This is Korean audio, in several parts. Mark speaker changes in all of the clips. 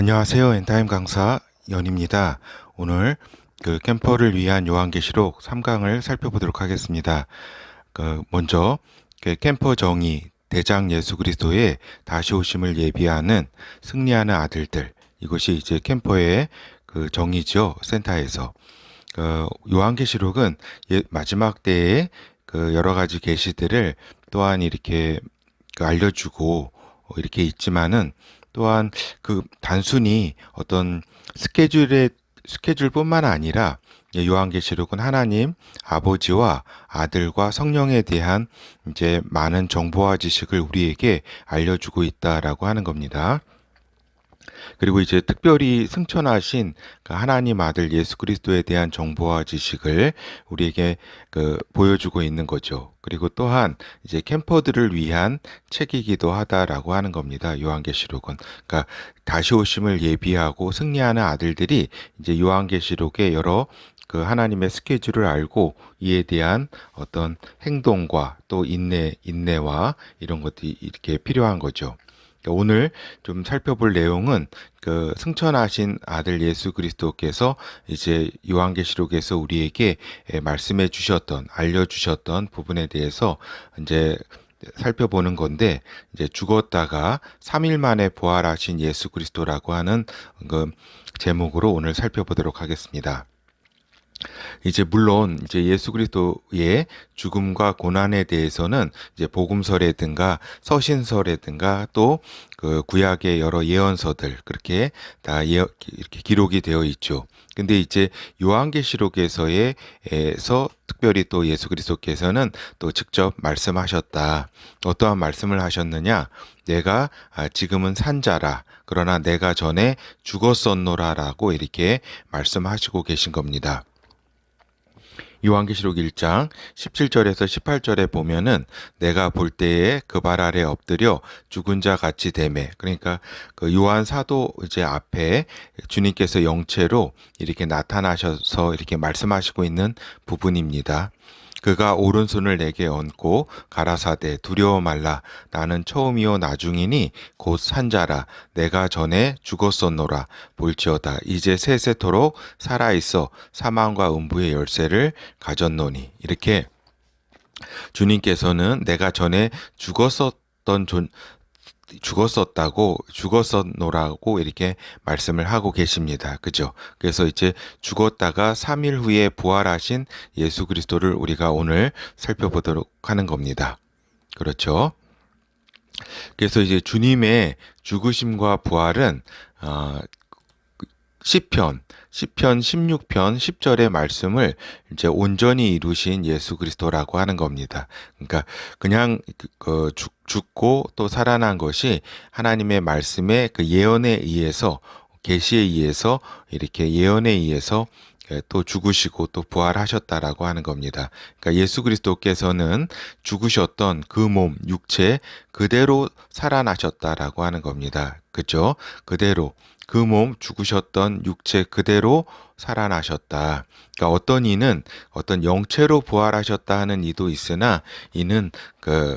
Speaker 1: 안녕하세요. 엔타임 강사 연입니다. 오늘 그 캠퍼를 위한 요한계시록 3강을 살펴보도록 하겠습니다. 그 먼저 그 캠퍼 정의 대장 예수 그리스도의 다시 오심을 예비하는 승리하는 아들들 이것이 이제 캠퍼의 그 정의죠 센터에서 그 요한계시록은 예- 마지막 때에 그 여러 가지 계시들을 또한 이렇게 그 알려주고 어, 이렇게 있지만은 또한 그 단순히 어떤 스케줄의 스케줄뿐만 아니라 이 요한계시록은 하나님 아버지와 아들과 성령에 대한 이제 많은 정보와 지식을 우리에게 알려주고 있다라고 하는 겁니다. 그리고 이제 특별히 승천하신 그 하나님 아들 예수 그리스도에 대한 정보와 지식을 우리에게 그 보여주고 있는 거죠. 그리고 또한 이제 캠퍼들을 위한 책이기도 하다라고 하는 겁니다. 요한계시록은. 그러니까 다시 오심을 예비하고 승리하는 아들들이 이제 요한계시록의 여러 그 하나님의 스케줄을 알고 이에 대한 어떤 행동과 또 인내, 인내와 이런 것들이 이렇게 필요한 거죠. 그러니까 오늘 좀 살펴볼 내용은 그 승천하신 아들 예수 그리스도께서 이제 요한계시록에서 우리에게 예, 말씀해 주셨던 알려 주셨던 부분에 대해서 이제 살펴보는 건데 이제 죽었다가 3일 만에 부활하신 예수 그리스도라고 하는 그 제목으로 오늘 살펴보도록 하겠습니다. 이제 물론 이제 예수 그리스도의 죽음과 고난에 대해서는 이제 복음서라든가 서신서라든가 또 그 구약의 여러 예언서들 그렇게 다 예, 이렇게 기록이 되어 있죠. 근데 이제 요한계시록에서의 에서 특별히 또 예수 그리스도께서는 또 직접 말씀하셨다. 어떠한 말씀을 하셨느냐? 내가 아, 지금은 산자라. 그러나 내가 전에 죽었었노라라고 이렇게 말씀하시고 계신 겁니다. 요한계시록 1장 17절에서 18절에 보면은 내가 볼 때에 그 발 아래 엎드려 죽은 자 같이 되매 그러니까 그 요한 사도 이제 앞에 주님께서 영체로 이렇게 나타나셔서 이렇게 말씀하시고 있는 부분입니다. 그가 오른손을 내게 얹고 가라사대 두려워 말라. 나는 처음이요 나중이니 곧 산자라. 내가 전에 죽었었노라. 볼지어다. 이제 세세토록 살아 있어 사망과 음부의 열쇠를 가졌노니. 이렇게 주님께서는 내가 전에 죽었었던 존 죽었었다고 죽었었노라고 이렇게 말씀을 하고 계십니다. 그죠? 그래서 이제 죽었다가 3일 후에 부활하신 예수 그리스도를 우리가 오늘 살펴보도록 하는 겁니다. 그렇죠? 그래서 이제 주님의 죽으심과 부활은 어, 시편 시편 16편 10절의 말씀을 이제 온전히 이루신 예수 그리스도라고 하는 겁니다. 그러니까 그냥 그- 그 죽, 죽고 또 살아난 것이 하나님의 말씀의 그 예언에 의해서 계시에 의해서 이렇게 예언에 의해서 예, 또 죽으시고 또 부활하셨다라고 하는 겁니다. 그러니까 예수 그리스도께서는 죽으셨던 그 몸, 육체 그대로 살아나셨다라고 하는 겁니다. 그죠? 그대로 그 몸 죽으셨던 육체 그대로 살아나셨다. 그러니까 어떤 이는 어떤 영체로 부활하셨다 하는 이도 있으나 이는 그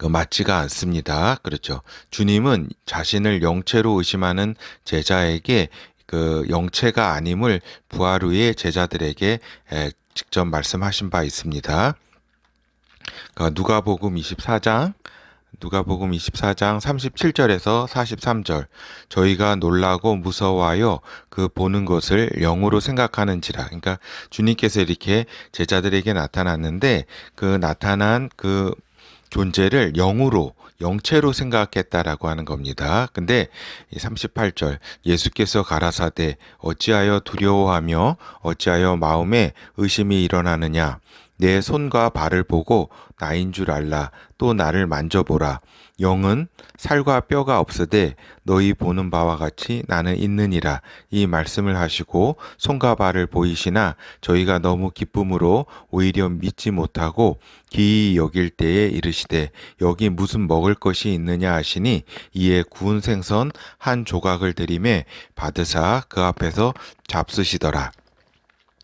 Speaker 1: 그 맞지가 않습니다. 그렇죠. 주님은 자신을 영체로 의심하는 제자에게 그 영체가 아님을 부활 후에 제자들에게 에, 직접 말씀하신 바 있습니다. 그 누가복음 24장 누가복음 24장 37절에서 43절 저희가 놀라고 무서워하여 그 보는 것을 영으로 생각하는지라 그러니까 주님께서 이렇게 제자들에게 나타났는데 그 나타난 그 존재를 영으로 영체로 생각했다라고 하는 겁니다. 근데 이 38절 예수께서 가라사대 어찌하여 두려워하며 어찌하여 마음에 의심이 일어나느냐 내 손과 발을 보고 나인 줄 알라. 또 나를 만져보라. 영은 살과 뼈가 없으되 너희 보는 바와 같이 나는 있느니라. 이 말씀을 하시고 손과 발을 보이시나 저희가 너무 기쁨으로 오히려 믿지 못하고 기이 여길 때에 이르시되 여기 무슨 먹을 것이 있느냐 하시니 이에 구운 생선 한 조각을 드림에 받으사 그 앞에서 잡수시더라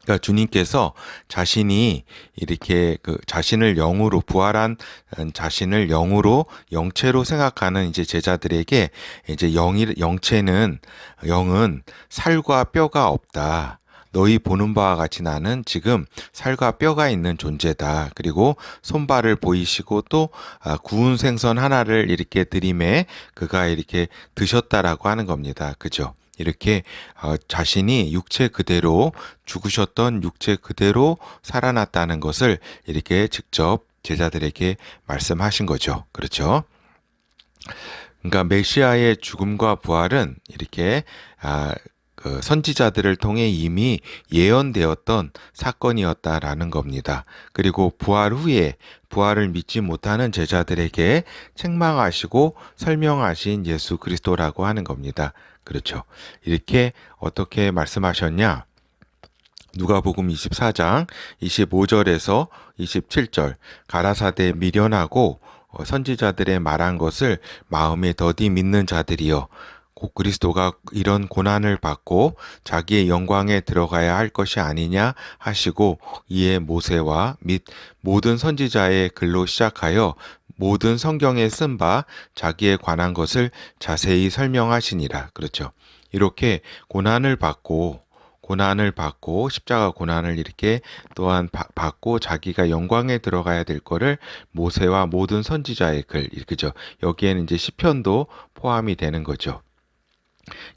Speaker 1: 그러니까 주님께서 자신이 이렇게 그 자신을 영으로 부활한 음, 자신을 영으로 영체로 생각하는 이제 제자들에게 이제 영이 영체는 영은 살과 뼈가 없다. 너희 보는 바와 같이 나는 지금 살과 뼈가 있는 존재다. 그리고 손발을 보이시고 또 아, 구운 생선 하나를 이렇게 드림에 그가 이렇게 드셨다라고 하는 겁니다. 그죠? 이렇게 어, 자신이 육체 그대로 죽으셨던 육체 그대로 살아났다는 것을 이렇게 직접 제자들에게 말씀하신 거죠. 그렇죠? 그러니까 메시아의 죽음과 부활은 이렇게 아, 그 선지자들을 통해 이미 예언되었던 사건이었다라는 겁니다. 그리고 부활 후에 부활을 믿지 못하는 제자들에게 책망하시고 설명하신 예수 그리스도라고 하는 겁니다. 그렇죠. 이렇게 어떻게 말씀하셨냐? 누가복음 24장 25절에서 27절 가라사대 미련하고 어, 선지자들의 말한 것을 마음에 더디 믿는 자들이여 곧 그리스도가 이런 고난을 받고 자기의 영광에 들어가야 할 것이 아니냐 하시고 이에 모세와 및 모든 선지자의 글로 시작하여 모든 성경에 쓴 바 자기에 관한 것을 자세히 설명하시니라. 그렇죠. 이렇게 고난을 받고 고난을 받고 십자가 고난을 이렇게 또한 바, 받고 자기가 영광에 들어가야 될 거를 모세와 모든 선지자의 글 이렇게죠. 여기에는 이제 시편도 포함이 되는 거죠.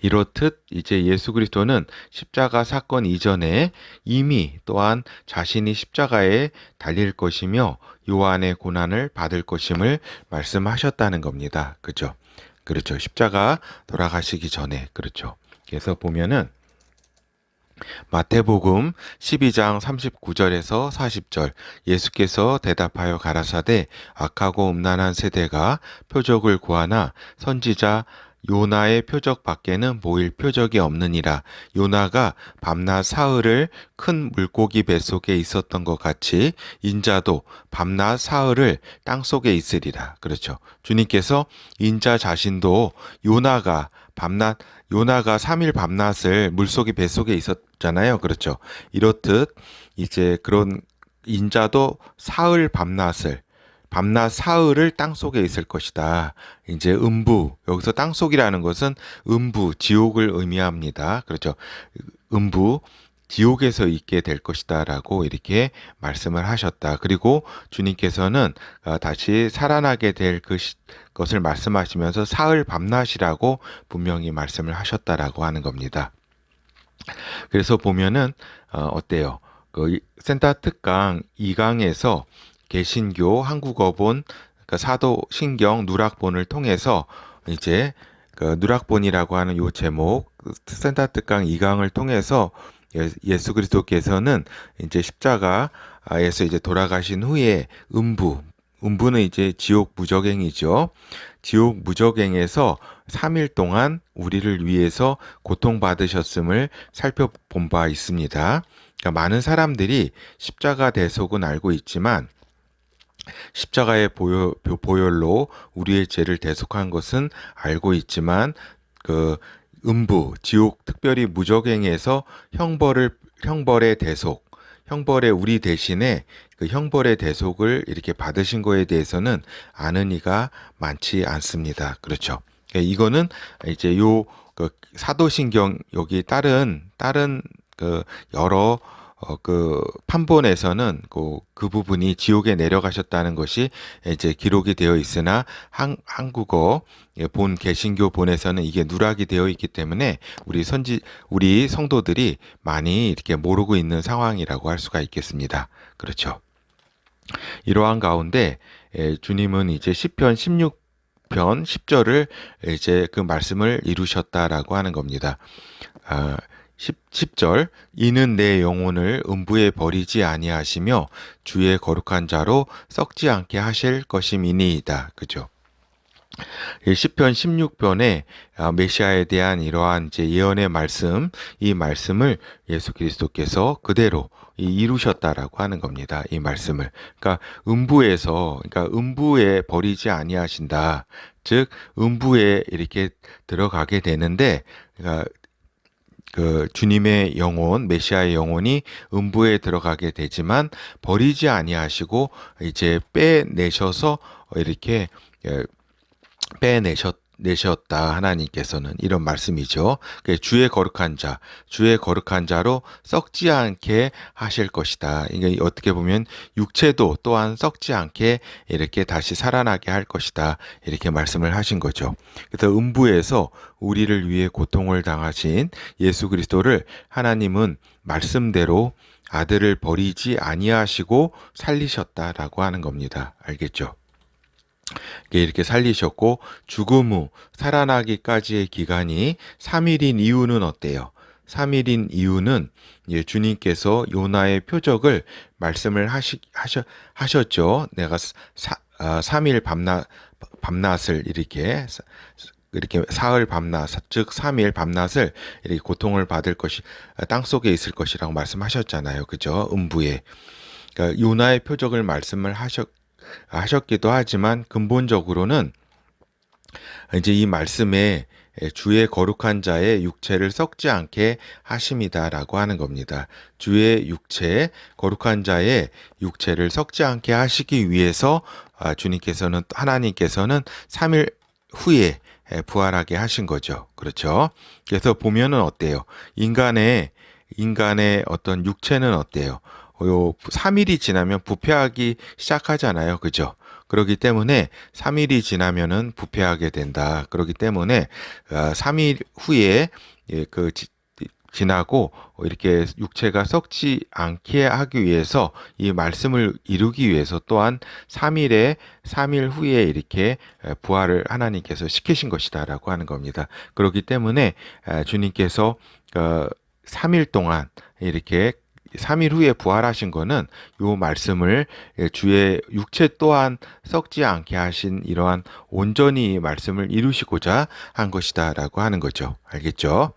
Speaker 1: 이렇듯 이제 예수 그리스도는 십자가 사건 이전에 이미 또한 자신이 십자가에 달릴 것이며 요한의 고난을 받을 것임을 말씀하셨다는 겁니다. 그죠? 그렇죠. 십자가 돌아가시기 전에 그렇죠. 그래서 보면은 마태복음 12장 39절에서 40절 예수께서 대답하여 가라사대 악하고 음란한 세대가 표적을 구하나 선지자 요나의 표적 밖에는 보일 표적이 없느니라. 요나가 밤낮 사흘을 큰 물고기 뱃속에 있었던 것 같이 인자도 밤낮 사흘을 땅 속에 있으리라. 그렇죠. 주님께서 인자 자신도 요나가 밤낮 요나가 3일 밤낮을 물속의 뱃속에 있었잖아요. 그렇죠. 이렇듯 이제 그런 인자도 사흘 밤낮을 밤낮 사흘을 땅 속에 있을 것이다. 이제 음부 여기서 땅 속이라는 것은 음부 지옥을 의미합니다. 그렇죠. 음부 지옥에서 있게 될 것이다라고 이렇게 말씀을 하셨다. 그리고 주님께서는 어, 다시 살아나게 될 그 것을 말씀하시면서 사흘 밤낮이라고 분명히 말씀을 하셨다라고 하는 겁니다. 그래서 보면은 어, 어때요? 그 센터 특강 2강에서 개신교 한국어본 그러니까 사도신경 누락본을 통해서 이제 그 누락본이라고 하는 요 제목 센터 특강 2강을 통해서 예, 예수 그리스도께서는 이제 십자가에서 이제 돌아가신 후에 음부 음부는 이제 지옥 무적행이죠. 지옥 무적행에서 3일 동안 우리를 위해서 고통받으셨음을 살펴본 바 있습니다. 그러니까 많은 사람들이 십자가 대속은 알고 있지만 십자가의 보혈, 보혈로 우리의 죄를 대속한 것은 알고 있지만 그 음부, 지옥, 특별히 무적행에서 형벌을 형벌의 대속, 형벌의 우리 대신에 그 형벌의 대속을 이렇게 받으신 거에 대해서는 아는 이가 많지 않습니다. 그렇죠. 그러니까 이거는 이제 요 그 사도신경 여기 다른 다른 그 여러 어, 그 판본에서는 그, 그 부분이 지옥에 내려가셨다는 것이 이제 기록이 되어 있으나 한, 한국어 예, 본 개신교 본에서는 이게 누락이 되어 있기 때문에 우리 선지 우리 성도들이 많이 이렇게 모르고 있는 상황이라고 할 수가 있겠습니다. 그렇죠. 이러한 가운데 예, 주님은 이제 시편 16 편 10절을 이제 그 말씀을 이루셨다라고 하는 겁니다. 아, 10, 절 이는 내 영혼을 음부에 버리지 아니하시며 주의 거룩한 자로 썩지 않게 하실 것임이니이다. 그죠? 10편 16편에 아, 메시아에 대한 이러한 예언의 말씀, 이 말씀을 예수 그리스도께서 그대로 이루셨다라고 하는 겁니다. 이 말씀을. 그러니까 음부에서 그러니까 음부에 버리지 아니하신다. 즉 음부에 이렇게 들어가게 되는데 그러니까 그 주님의 영혼, 메시아의 영혼이 음부에 들어가게 되지만 버리지 아니하시고 이제 빼내셔서 이렇게 예, 빼내셨 내셨다 하나님께서는 이런 말씀이죠. 그 주의 거룩한 자, 주의 거룩한 자로 썩지 않게 하실 것이다. 이게 어떻게 보면 육체도 또한 썩지 않게 이렇게 다시 살아나게 할 것이다. 이렇게 말씀을 하신 거죠. 그래서 음부에서 우리를 위해 고통을 당하신 예수 그리스도를 하나님은 말씀대로 아들을 버리지 아니하시고 살리셨다라고 하는 겁니다. 알겠죠? 이렇게 살리셨고 죽음 후 살아나기까지의 기간이 3일인 이유는 어때요? 3일인 이유는 예, 주님께서 요나의 표적을 말씀을 하시, 하셔, 하셨죠. 내가 사, 아, 3일 밤낮, 밤낮을 이렇게 이렇게 사흘 밤낮 즉 3일 밤낮을 이렇게 고통을 받을 것이 땅 속에 있을 것이라고 말씀하셨잖아요. 그죠? 음부에. 그러니까 요나의 표적을 말씀을 하셨 하셨기도 하지만 근본적으로는 이제 이 말씀에 주의 거룩한 자의 육체를 썩지 않게 하심이다라고 하는 겁니다. 주의 육체, 거룩한 자의 육체를 썩지 않게 하시기 위해서 아, 주님께서는 하나님께서는 3일 후에 부활하게 하신 거죠. 그렇죠? 그래서 보면은 어때요? 인간의 인간의 어떤 육체는 어때요? 요 3일이 지나면 부패하기 시작하잖아요. 그죠? 그렇기 때문에 3일이 지나면은 부패하게 된다. 그렇기 때문에 3일 어, 후에 예, 그 지나고 이렇게 육체가 썩지 않게 하기 위해서 이 말씀을 이루기 위해서 또한 3일에 3일 후에 이렇게 부활을 하나님께서 시키신 것이다라고 하는 겁니다. 그렇기 때문에 주님께서 3일 어, 동안 이렇게 3일 후에 부활하신 거는 요 말씀을 주의 육체 또한 썩지 않게 하신 이러한 온전히 말씀을 이루시고자 한 것이다라고 하는 거죠. 알겠죠?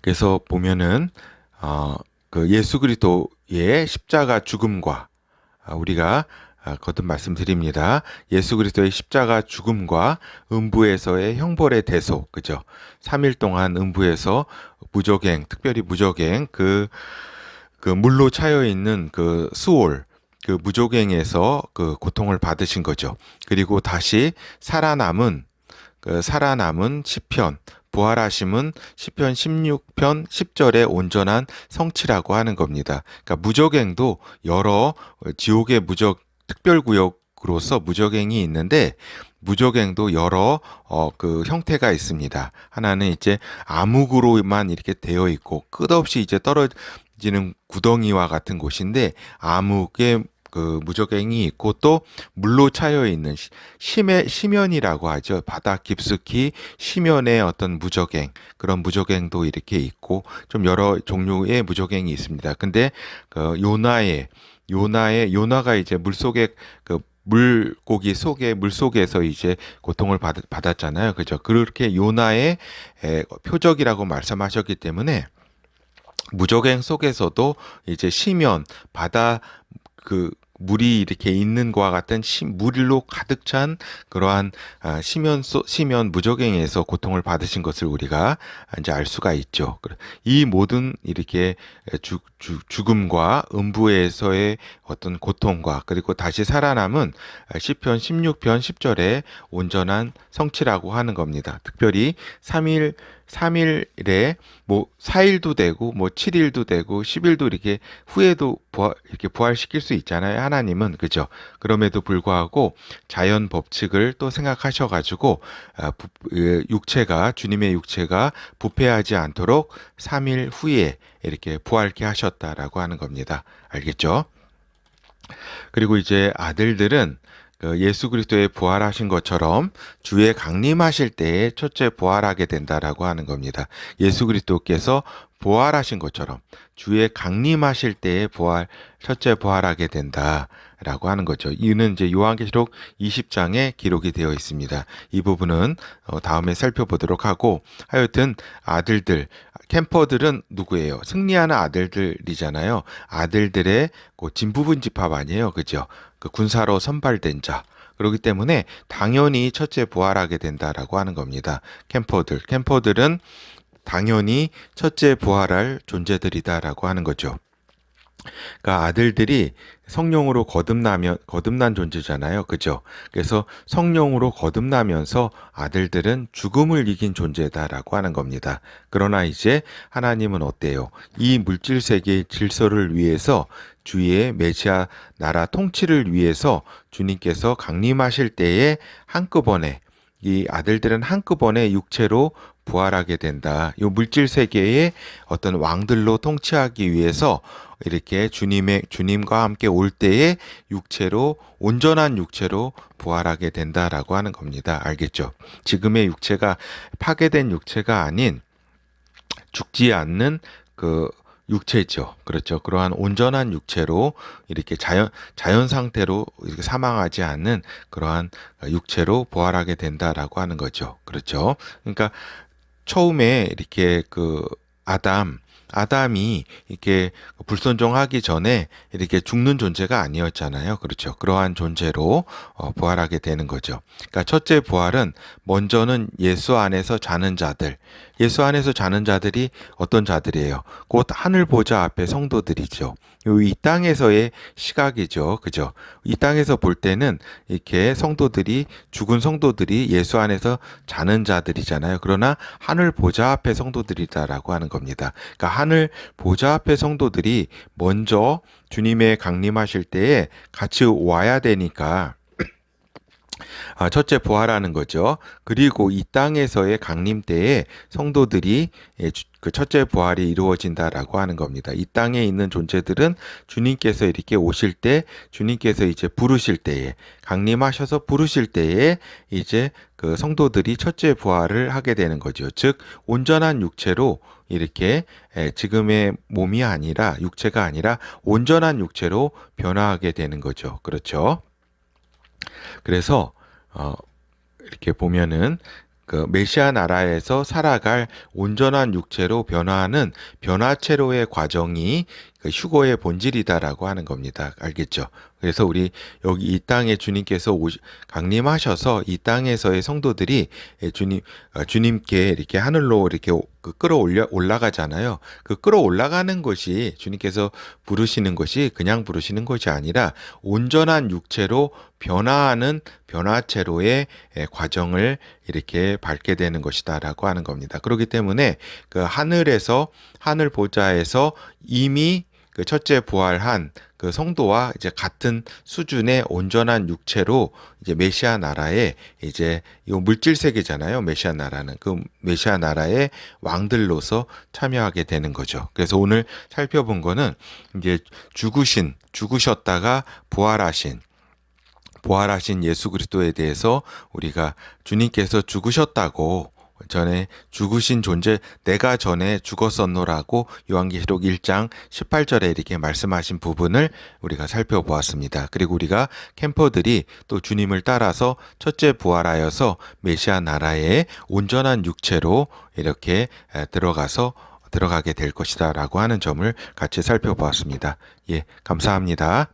Speaker 1: 그래서 보면은 어, 그 예수 그리스도의 십자가 죽음과 아, 우리가 아, 거듭 말씀드립니다. 예수 그리스도의 십자가 죽음과 음부에서의 형벌의 대소, 그죠? 3일 동안 음부에서 무적행, 특별히 무적행, 그, 그 물로 차여 있는 그 수올, 그 무적행에서 그 고통을 받으신 거죠. 그리고 다시 살아남은, 그 살아남은 시편, 부활하심은 시편 16편 10절의 온전한 성취라고 하는 겁니다. 그러니까 무적행도 여러 지옥의 무적 특별구역으로서 무적행이 있는데 무적행도 여러 어, 그 형태가 있습니다. 하나는 이제 암흑으로만 이렇게 되어 있고 끝없이 이제 떨어지는 구덩이와 같은 곳인데 암흑의 그 무적행이 있고 또 물로 차여 있는 심해 심연이라고 하죠. 바다 깊숙이 심연의 어떤 무적행 그런 무적행도 이렇게 있고 좀 여러 종류의 무적행이 있습니다. 근데 그 요나의 요나의 요나가 이제 물 속에 그 물고기 속에 물 속에서 이제 고통을 받, 받았잖아요. 그죠? 그렇게 요나의 에, 표적이라고 말씀하셨기 때문에 무적행 속에서도 이제 시면 바다 그 물이 이렇게 있는 것과 같은 시, 물로 가득 찬 그러한 아, 시면 소, 시면 무적행에서 고통을 받으신 것을 우리가 이제 알 수가 있죠. 이 모든 이렇게 죽, 죽, 죽음과 음부에서의 어떤 고통과 그리고 다시 살아남은 시편 16편 10절의 온전한 성취라고 하는 겁니다. 특별히 3일 3일에 뭐 4일도 되고 뭐 7일도 되고 10일도 이렇게 후에도 부활, 이렇게 부활시킬 수 있잖아요. 하나님은 그죠? 그럼에도 불구하고 자연 법칙을 또 생각하셔 가지고 아, 육체가 주님의 육체가 부패하지 않도록 3일 후에 이렇게 부활케 하셨다라고 하는 겁니다. 알겠죠? 그리고 이제 아들들은 그 예수 그리스도의 부활하신 것처럼 주의 강림하실 때에 첫째 부활하게 된다라고 하는 겁니다. 예수 그리스도께서 부활하신 것처럼 주의 강림하실 때에 부활 첫째 부활하게 된다라고 하는 거죠. 이는 이제 요한계시록 20장에 기록이 되어 있습니다. 이 부분은 어, 다음에 살펴보도록 하고 하여튼 아들들 캠퍼들은 누구예요? 승리하는 아들들이잖아요. 아들들의 그 진부분 집합 아니에요. 그죠? 그 군사로 선발된 자. 그렇기 때문에 당연히 첫째 부활하게 된다라고 하는 겁니다. 캠퍼들. 캠퍼들은 당연히 첫째 부활할 존재들이다라고 하는 거죠. 그러니까 아들들이 성령으로 거듭나면 거듭난 존재잖아요. 그죠? 그래서 성령으로 거듭나면서 아들들은 죽음을 이긴 존재다라고 하는 겁니다. 그러나 이제 하나님은 어때요? 이 물질 세계의 질서를 위해서 주의 메시아 나라 통치를 위해서 주님께서 강림하실 때에 한꺼번에 이 아들들은 한꺼번에 육체로 부활하게 된다. 이 물질 세계의 어떤 왕들로 통치하기 위해서 이렇게 주님의 주님과 함께 올 때에 육체로 온전한 육체로 부활하게 된다라고 하는 겁니다. 알겠죠? 지금의 육체가 파괴된 육체가 아닌 죽지 않는 그 육체죠. 그렇죠. 그러한 온전한 육체로 이렇게 자연 자연 상태로 이렇게 사망하지 않는 그러한 육체로 부활하게 된다라고 하는 거죠. 그렇죠. 그러니까 처음에 이렇게 그 아담 아담이 이렇게 불순종하기 전에 이렇게 죽는 존재가 아니었잖아요. 그렇죠. 그러한 존재로 어, 부활하게 되는 거죠. 그러니까 첫째 부활은 먼저는 예수 안에서 자는 자들, 예수 안에서 자는 자들이 어떤 자들이에요? 곧 하늘 보좌 앞에 성도들이죠. 이 땅에서의 시각이죠. 그죠? 이 땅에서 볼 때는 이렇게 성도들이 죽은 성도들이 예수 안에서 자는 자들이잖아요. 그러나 하늘 보좌 앞에 성도들이다라고 하는 겁니다. 그러니까 하늘 보좌 앞에 성도들이 먼저 주님의 강림하실 때에 같이 와야 되니까 아, 첫째 부활하는 거죠. 그리고 이 땅에서의 강림 때에 성도들이 예, 그 첫째 부활이 이루어진다라고 하는 겁니다. 이 땅에 있는 존재들은 주님께서 이렇게 오실 때, 주님께서 이제 부르실 때에, 강림하셔서 부르실 때에 이제 그 성도들이 첫째 부활을 하게 되는 거죠. 즉, 온전한 육체로 이렇게 예, 지금의 몸이 아니라 육체가 아니라 온전한 육체로 변화하게 되는 거죠. 그렇죠. 그래서 어, 이렇게 보면은 그 메시아 나라에서 살아갈 온전한 육체로 변화하는 변화체로의 과정이 그 휴거의 본질이다라고 하는 겁니다. 알겠죠? 그래서 우리 여기 이 땅에 주님께서 오시, 강림하셔서 이 땅에서의 성도들이 예, 주님 어, 주님께 이렇게 하늘로 이렇게 그 끌어올려 올라가잖아요. 그 끌어올라가는 것이 주님께서 부르시는 것이 그냥 부르시는 것이 아니라 온전한 육체로 변화하는 변화체로의 예, 과정을 이렇게 밟게 되는 것이다라고 하는 겁니다. 그렇기 때문에 그 하늘에서 하늘 보좌에서 이미 그 첫째 부활한 그 성도와 이제 같은 수준의 온전한 육체로 이제 메시아 나라에 이제 이 물질 세계잖아요. 메시아 나라는 그 메시아 나라의 왕들로서 참여하게 되는 거죠. 그래서 오늘 살펴본 거는 이제 죽으신 죽으셨다가 부활하신 부활하신 예수 그리스도에 대해서 우리가 주님께서 죽으셨다고 전에 죽으신 존재 내가 전에 죽었었노라고 요한계시록 1장 18절에 이렇게 말씀하신 부분을 우리가 살펴보았습니다. 그리고 우리가 캠퍼들이 또 주님을 따라서 첫째 부활하여서 메시아 나라의 온전한 육체로 이렇게 들어가서 들어가게 될 것이다라고 하는 점을 같이 살펴보았습니다. 예, 감사합니다.